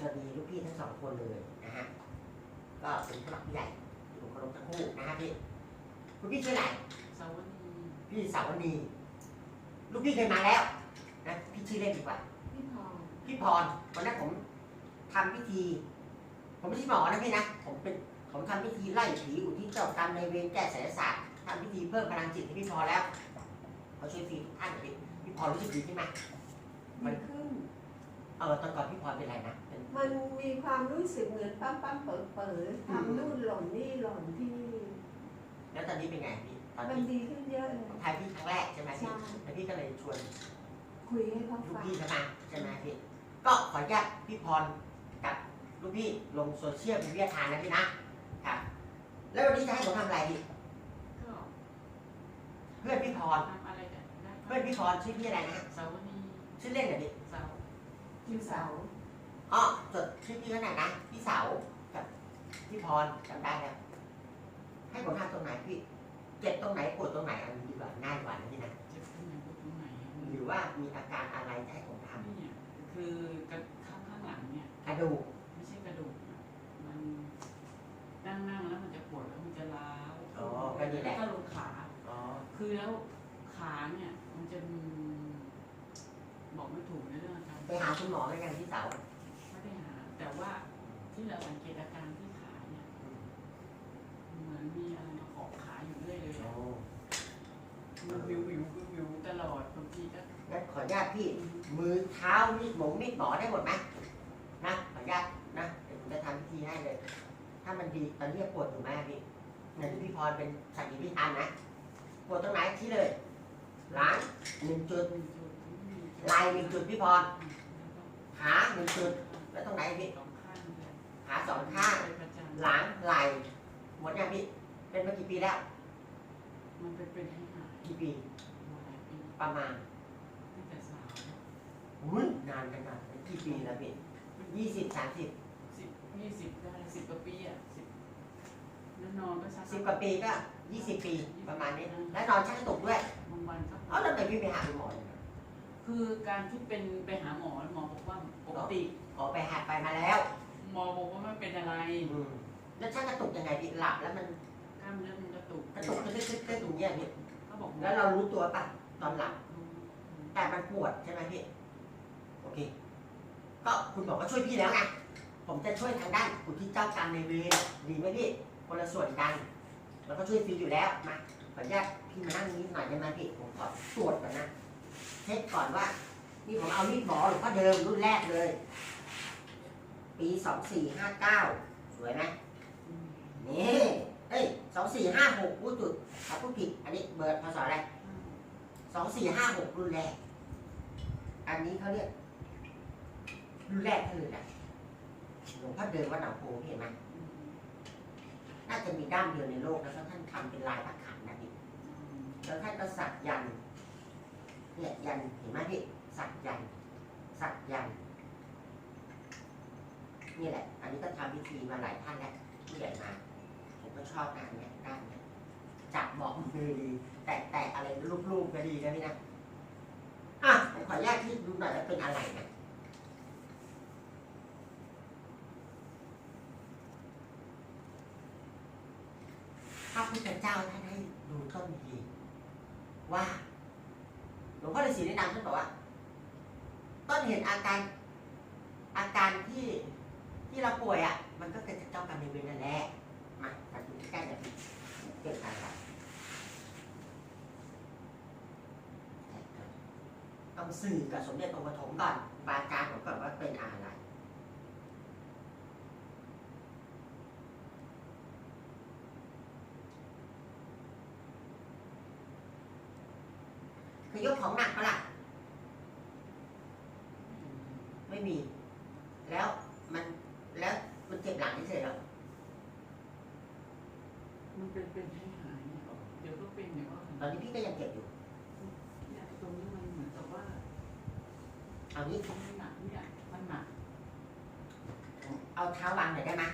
สวัสดีลูกพี่ทั้งสองคนเลยนะฮะก็เป็นผู้หลักผู้ใหญ่ที่ผมเคารพทั้งคู่นะฮะพี่คุณพี่ชื่ออะไรสาวนีพี่สาวนีลูกพี่เคยมาแล้วนะพี่ชื่อเล่นดีกว่า พี่พรพี่พรวันนั้นผมทำพิธี ผมไม่ใช่หมอนะพี่นะผมเป็นผมทำพิธีไล่ผีอุทิศเจ้ากรรมในายเวรแก้ไสยศาสตร์ทำพิธีเพิ่มพลังจิตให้พี่พรแล้วเขาช่วยฟรีทุกท่านเลยพี่พรรู้สึกดีขึ้นไหม ดีขึ้น เออตอนก่อนพี่พรเป็นอะไรนะเป็นมันมีความรู้สึกเหมือนปั้มปั้มเป๋อเป๋อทำนู่นหล่นนี่หล่นที่นี่แล้วตอนนี้เป็นไงพี่ตอนมันที่ดีขึ้นเยอะเลยผมทายพี่ครั้งแรกใช่ไหมพี่ใช่ แล้วพี่ก็เลยชวนคุยให้เขาลูกฟังพี่ใช่ไหมใช่ไหมพี่ก็ขออนุญาตพี่พรกับลูกพี่ลงโซเชียลเป็นวิทยาทานนะพี่นะครับ แล้ววันนี้จะให้ผมทำอะไรพี่ก็เพื่อนพี่พรทำอะไรกันได้เพื่อนพี่พรชื่อพี่อะไรนะฮะสาวนีชื่อเล่นเหรอ พี่สาวคิวเสาอ๋อจดชื่อพี่เขาหน่อยนะพี่เสากับพี่พรจำได้แล้วให้ผมทำตรงไหนพี่เจ็บตรงไหนปวดตรงไหนอันนี้ดีกว่าง่ายกว่านะพี่นะเจ็บตรงไหนปวดตรงไหนหรือว่ามีอาการอะไรจะให้ผมทเนี่ยคือกระข้างข้างหลังเนี่ยำกระดูกไม่ใช่กระดูกนะมันนั่งนั่งแล้วมันจะปวดแล้วมันจะล้าวอ๋อก็นี่แหละแล้วก็ลงขาอ๋อคือแล้วขาเนี่ยมันจะมีบอกไม่ถูกในเรื่องอาการ ไปหาคุณหมอไหมกันพี่เสาไม่ได้หา แต่ว่าที่เราสังเกตอาการที่ขาเนี่ยเหมือนมีอะไรมาเกาะขาอยู่เรื่อยเลยโอ้อะมันวิววิววิววิวตลอดบางทีก็งั้นขออนุญาตพี่มือเท้ามีดหมงมีดหมอได้หมดไหมนะขออนุญาตนะเดี๋ยวผมจะทำพิธีให้เลย ถ้ามันดีตอนนี้ปวดอยู่ไหมพี่ในที่พี่พรเป็นสักขีพิธานนะปวดตรงไหนที่เลยหลังหนึ่งจุดไหล่หนึ่งจุดพี่พร ขาหนึ่งจุดแล้วตรงไหนพี่สองข้างเลยขาสองข้างเป็นประจำหลังไหล่หมดยังพี่เป็นมากี่ปีแล้ว มันเป็นเป็นให้หายกี่ปีมาหลายปีประมาณตั้งแต่สาวอุ้ยนานกันนานกี่ปีแล้วพี่ยี่สิบสามสิบสิบยี่สิบได้สิบกว่าปีอะสิบแล้วนอนก็ชักสิบกว่าปีก็ยี่สิบปีประมาณนี้ แล้วนอนชักกระตุกด้วยบางวันก็เอ้าแล้วทำไมพี่ไปหาคุณหมอเลยนะ คือการที่เป็นไปหาหมอหมอบอกว่าปกติอ๋อไปหาไปมาแล้ว หมอบอกว่าไม่เป็นอะไรอืมแล้วชักกระตุกยังไงพี่หลับแล้วมันกล้ามเนื้อมันกระตุกกระตุกกระตุกกระตุกกระตุกเนี่ยพี่เขาบอกแล้วเรารู้ตัวป่ะตอนหลับแต่มันปวดใช่ไหมพี่โอเค ก็คุณหมอก็ช่วยพี่แล้วไงผมจะช่วยทางด้านอุทิศเจ้ากรรมในายเวรดีไหมพี่คนละส่วนกันแล้วก็ช่วยฟรีอยู่แล้วมาขออนุญาตพี่มานั่งนี้หน่อยได้ไหมพี่ผมขอตรวจก่อนนะ เช็คก่อนว่า นี่ผมเอามีดหมอหรือว่าเดิมรุ่นแรกเลย ปีสองสี่ห้าเก้าสวยไหมนี่เอ้ยสองสี่ห้าหกพูดจุดถ้าพูดผิด อันนี้เบอร์พศอะไรสองสี่ห้าหกรุ่นแรก อันนี้เขาเรียกรุ่นแรกท่านเลยนะหลวงพ่อเดินวัดหนองโพเห็นไหมน่าจะมีด้ามเดียวในโลกแล้วท่านทำเป็นลายพระขันนะพี่แล้วท่านก็สักยันต์ เนี่ยยันเห็นไหมพี่สักยันสักยันนี่แหละ อันนี้ก็ทำพิธีมาหลายท่านแล้วผู้ใหญ่มา ผมก็ชอบงานเนี้ยด้านเนี้ยจับบอกมือดีแตะแตะอะไรรูปๆก็ดีนะพี่นะอะผมขออนุญาตที่ดูหน่อยว่าเป็นอะไรนะพระพุทธเจ้าท่านให้ดูต้นทีว่า หลวงพ่อฤาษีแนะนำท่านบอกว่า ต้นเห็นอาการอาการที่ที่เราป่วยอะ มันก็เกิดจากเจ้ากรรมนายเวรนั่นแหละมามาดูใกล้ๆกันเกิดอะไรต้องสื่อกับสมเด็จองค์ปฐมก่อนบาอาจารย์ผมก่อนว่าเป็นอะไร คือ ยกของหนักปะล่ะไม่มี แล้วมันแล้วมันเจ็บหลังเฉยๆหรอมันเป็นเป็นให้หายเนี่ยเดี๋ยวก็เป็นเดี๋ยวก็ตอนนี้พี่ก็ยังเจ็บอยู่เนี่ยตรงนี้มันเหมือนกับว่าเอานี้ตรงนี้หนักเนี่ยมันหนักเอาเท้าวางหน่อยได้ไหม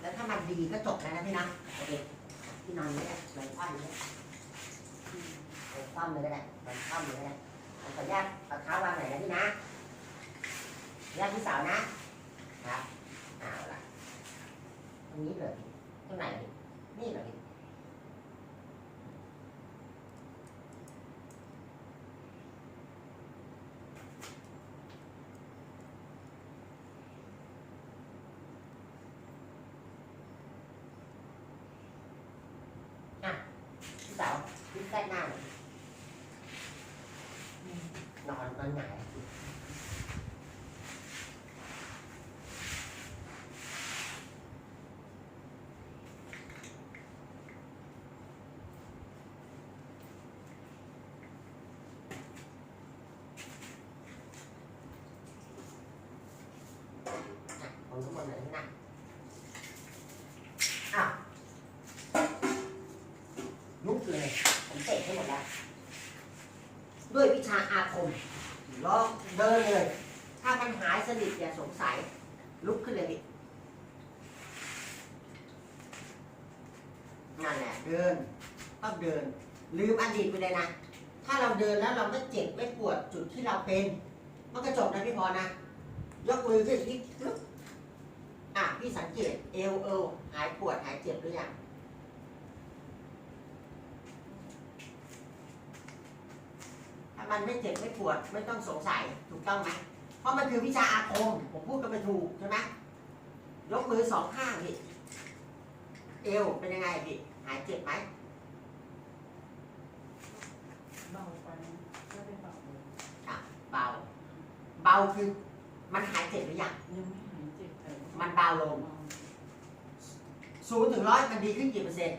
แล้วถ้ามันดีก็จบแล้วนะพี่นะโอเคพี่นอนนี้แหละลงคว่ำนี้ลง คว่ำเลยก็ได้ลงคว่ำเลยก็ได้ขออนุญาตเอาเท้าวางไหนนะพี่นะญาตพี่สาวนะครับเอาละตรงนี้เลยตรงไหนนี่เหรอพี่อะพี่สาวพี่แค่หน้าน่อย นอนนอนหงายอะผมทุกคนเลยนะอ้าวลุกเลย ผมเตะให้หมดแล้ว ด้วยวิชาอาคมลองเดินเลย ถ้ามันหายสนิทอย่าสงสัย ลุกขึ้นเลยดินั่นแหละเดินต้องเดิน ลืมอดีตไปเลยนะ ถ้าเราเดินแล้วเราไม่เจ็บไม่ปวดจุดที่เราเป็น มันก็จบนะพี่พรนะ ยกมือขึ้นที่ปึ๊บอะพี่สังเกตเอวเอวหายปวดหายเจ็บหรือยัง ถ้า มันไม่เจ็บไม่ปวดไม่ต้องสงสัยถูกต้องไหมเพราะมันคือวิชาอาคม ผมพูดก็ไม่ถูกใช่ไหมยกมือสองข้างพี่เอวเป็นยังไงพี่หายเจ็บไหมเบาไปก็ได้เบาเลยเบา เบาคือมันหายเจ็บหรือยังยังไม่หายเจ็บแต่มันเบาลงเบาศูนย์ถึงร้อยมันดีขึ้นกี่เปอร์เซ็นต์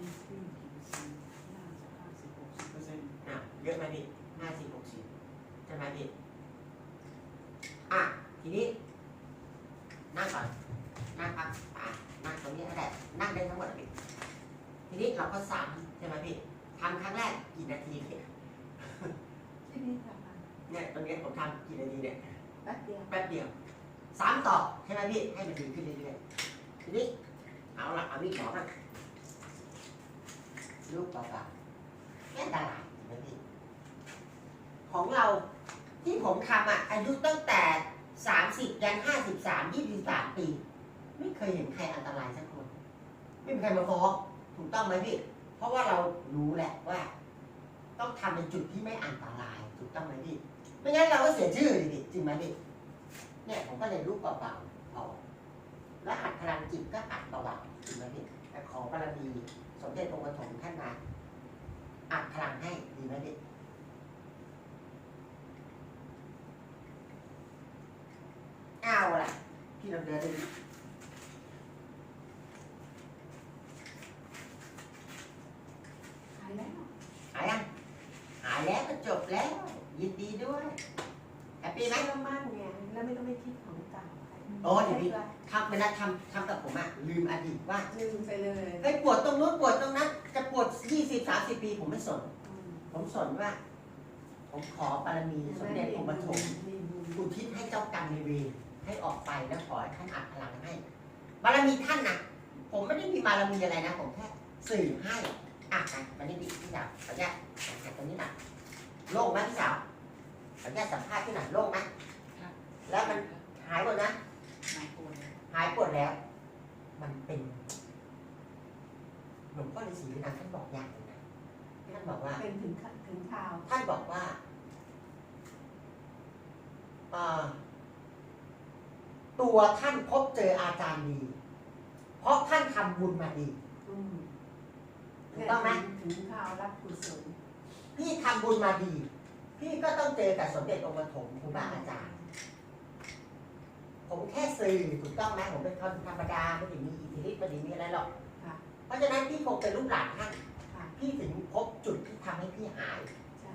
ดีขึ้น ยอะไหมพี่ห้าสิบหกสิบใช่ไหมพี่อะทีนี้ นั่งก่อนนั่งพักอะนั่งตรงนี้ก็ได้นั่งได้ทั้งหมดอะพี่ทีนี้เราก็ซ้ำใช่ไหมพี่ทำครั้งแรกกี่นาทีพี่ที่นี่ค่ะเนี่ยตรงนี้ผมทำกี่นาทีเนี่ยแป๊บเดียวแป๊บเดียวสามต่อใช่ไหมพี่ให้มันดีขึ้นเรื่อยๆทีนี้เอาละเอามีดหมอมาลูกเปล่าๆแค่ตลาดใช่ไหมพี่ ของเราที่ผมทำอะอายุตั้งแต่สามสิบยันห้าสิบสามยี่สิบสามปี ไม่เคยเห็นใครอันตรายสักคน ไม่มีใครมาฟ้องถูกต้องไหมพี่ เพราะว่าเรารู้แหละว่า ต้องทำในจุดที่ไม่อันตรายถูกต้องไหมพี่ไม่งั้นเราก็เสียชื่อดิพี่จริงไหมพี่เนี่ยผมก็เลยรูปเปล่าๆพอแล้วอัดพลังจิตก็อัดเบาๆจริงไหมพี่แต่ขอบารมีสมเด็จองค์ปฐมท่านมาอัดพลังให้ดีไหมพี่ เอาล่ะ พี่เราเดินได้ดีหายแล้วหายยังหายแล้วก็จบแล้ว ยินดีด้วยแฮปปี้ไหม เชื่อมั่นไงแล้วไม่ต้องไปคิดของเก่าโอ้เดี๋ยวพี่ทำเวลาทำทำกับผมอะลืมอดีตว่าลืมไปเลยเฮ้ยปวดตรงนู้นปวดตรงนั้น จะปวดยี่สิบสามสิบปีผมไม่สนผมสนว่า ผมขอบารมีสมเด็จองค์ปฐมอุทิศให้เจ้ากรรมในายเวร ให้ออกไปแล้วขอให้ท่านอัดพลังให้บารมีท่านนะผมไม่ได้มีบารมีอะไรนะ ผมแค่สื่อให้อะนะมานี่ดิพี่สาวขออนุญาตหันตรงนี้หน่อยโล่งไหมพี่สาวขออนุญาตสัมภาษณ์พี่หน่อยโล่งไหมแล้วมันหายหมดนะหายปวดเลยหายปวดแล้ว มันเป็นหลวงพ่อฤาษีนะท่านบอกอย่างหนึงนะท่านบอกว่าเป็นถึงขั้นถึงข่าวท่านบอกว่าเอ่อ ตัวท่านพบเจออาจารย์ดี เพราะท่านทำบุญมาดี อืมถูกต้องไหม ถึงข่าวรับกุศลพี่ทำบุญมาดี พี่ก็ต้องเจอกับสมเด็จองค์ปฐมครูบาอาจารย์ ผมแค่สื่อถูกต้องไหมผมเป็นคนธรรมดาไม่ได้มีอิทธิฤทธิ์ไม่ได้มีอะไรหรอก ค่ะ เพราะฉะนั้นพี่คงเป็นลูกหลานท่านค่ะ พี่ถึงพบจุดที่ทำให้พี่หาย ใช่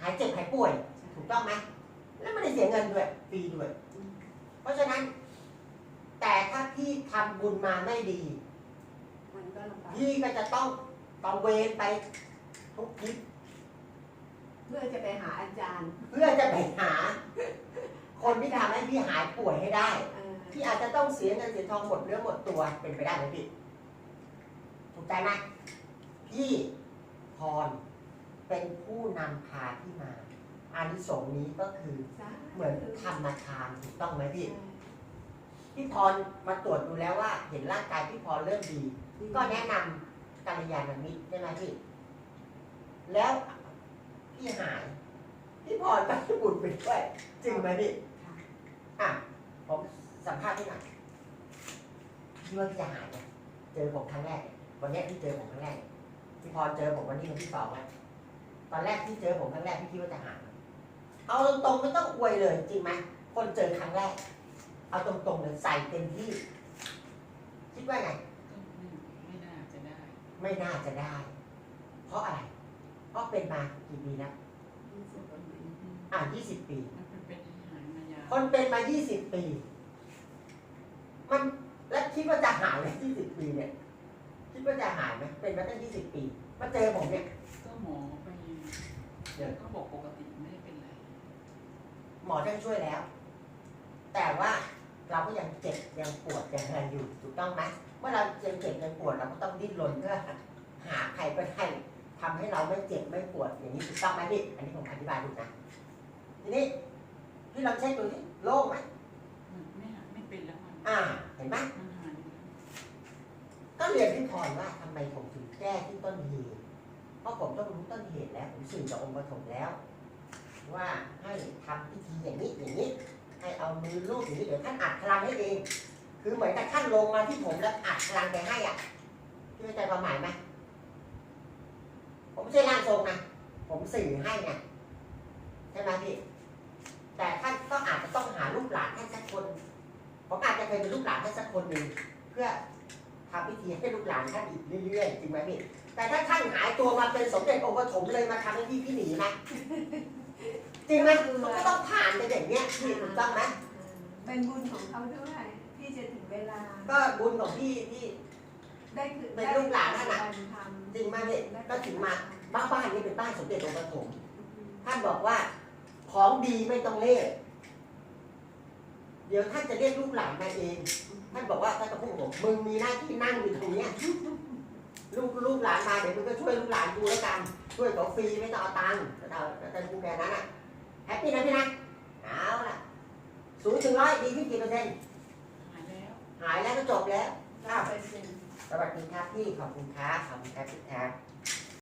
หายเจ็บหายป่วยใช่ถูกต้องไหมแล้วไม่ได้เสียเงินด้วยฟรีด้วย อืม เพราะฉะนั้น แต่ถ้าพี่ทำบุญมาไม่ดี มันก็ลำบากพี่ก็จะต้องตองเวนไปทุกทิศเพื่อจะไปหาอาจารย์เพื่อจะไปหา คนที่ทำให้พี่หายป่วยให้ได้ เออพี่อาจจะต้องเสียเงินเสียทองหมดเนื้อหมดตัวเป็นไปได้ไหมพี่ ถูกใจไหมพี่พรเป็นผู้นำพาพี่มาพ อานิสงส์นี้ก็คือสาธุเหมือนทำมาทานถูกต้องไหมพี่ใช่พี่พรมาตรวจดูแล้วว่า เห็นร่างกายพี่พรเริ่มดี ก็แนะนำกัลยาณมิตรใช่ไหมพี่ แล้วพี่หาย พี่พรก็ได้บุญไปด้วยจริงไหมพี่ค่ะอะผมสัมภาษณ์พี่หน่อยพี่ว่าพี่จะหายไหมเจอผมครั้งแรก วันเนี้ยพี่เจอผมครั้งแรกพี่พรเจอผมวันนี้วันที่สองแล้วตอนแรกที่เจอผมครั้งแรกพี่คิดว่าจะหายไหม เอาตรงๆไม่ต้องอวยเลยจริงไหมคนเจอครั้งแรก เอาตรงๆเลยใส่เต็มที่ คิดว่าไงก็ไม่ไม่น่าจะได้ ไม่น่าจะได้ เพราะอะไร เพราะเป็นมากี่ปีนะยี่สิบกว่าปีอ่า20 ปี มันเป็นเป็นหายมายาคนเป็นมา 20 ปี มันแล้วคิดว่าจะหายไหม20 ปีเนี่ย คิดว่าจะหายไหมเป็นมาตั้ง20 ปี มาเจอผมเนี่ยก็หมอไปเดี๋ยวก็บอกปกติไม่ได้เป็นไร หมอได้ช่วยแล้ว แต่ว่าเราก็ยังเจ็บยังปวดยังอะไรอยู่ถูกต้องไหมเมื่อเรายังเจ็บยังปวดเราก็ต้องดิ้นรนเพื่อหาใครก็ได้ทำให้เราไม่เจ็บไม่ปวดอย่างนี้ถูกต้องไหมพี่อันนี้ผมอธิบายถูกนะทีนี้พี่ลองเช็คดูที่โล่งไหมมันไม่หายไม่เป็นแล้วมันอ่า เห็นไหมมันหายไปแล้วก็เรียนพี่พรว่าทำไมผมถึงแก้ที่ต้นเหตุเพราะผมต้องรู้ต้นเหตุแล้วผมสื่อจากองค์ปฐมแล้ว ว่าให้ทำพิธีอย่างนี้อย่างนี้ ให้เอามือลูบอย่างนี้เดี๋ยวท่านอัดพลังให้เอง คือเหมือนกับท่านลงมาที่ผมแล้วอัดพลังไปให้อะพี่เข้าใจความหมายไหมผมไม่ใช่ร่างทรงนะผมสื่อให้ไงใช่ไหมพี่แต่ท่านก็อาจจะต้องหาลูกหลานท่านสักคนผมอาจจะเคยเป็นลูกหลานท่านสักคนหนึ่งเพื่อทำพิธีให้ลูกหลานท่านอีกเรื่อยๆจริงไหมพี่แต่ถ้าท่านหายตัวมาเป็นสมเด็จองค์ปฐมเลยมาทำให้พี่พี่หนีไหม จริงไหมมันก็ต้องผ่านไปอย่างเนี้ยพี่ถูกต้องไหมเป็นบุญของเขาด้วยที่จะถึงเวลา ก็บุญของพี่ที่ได้คือเป็นลูกหลานนั่นน่ะได้ปฏิบัติธรรมจริงไหมพี่ก็ถึงมาบ้านบ้านนี้เป็นบ้านสมเด็จองค์ปฐมท่านบอกว่าของดีไม่ต้องเรียกเดี๋ยวท่านจะเรียกลูกหลานมาเองท่านบอกว่าท่านก็พูดกับผมมึงมีหน้าที่นั่งอยู่ตรงเนี้ยลูกลูกหลานมาเดี๋ยวมึงก็ช่วยลูกหลานดูแล้วกันช่วยเขาฟรีไม่ต้องเอาตังค์ก็เอาแต่พูดแค่นั้นอะ แฮปปี้นะพี่นะเอาละศูนย์ถึงร้อยดีขึ้นกี่เปอร์เซ็นต์หายแล้วหายแล้วก็จบแล้วได้เปอร์เซ็นต์สวัสดีครับพี่ขอบคุณครับขอบคุณครับพี่ครับ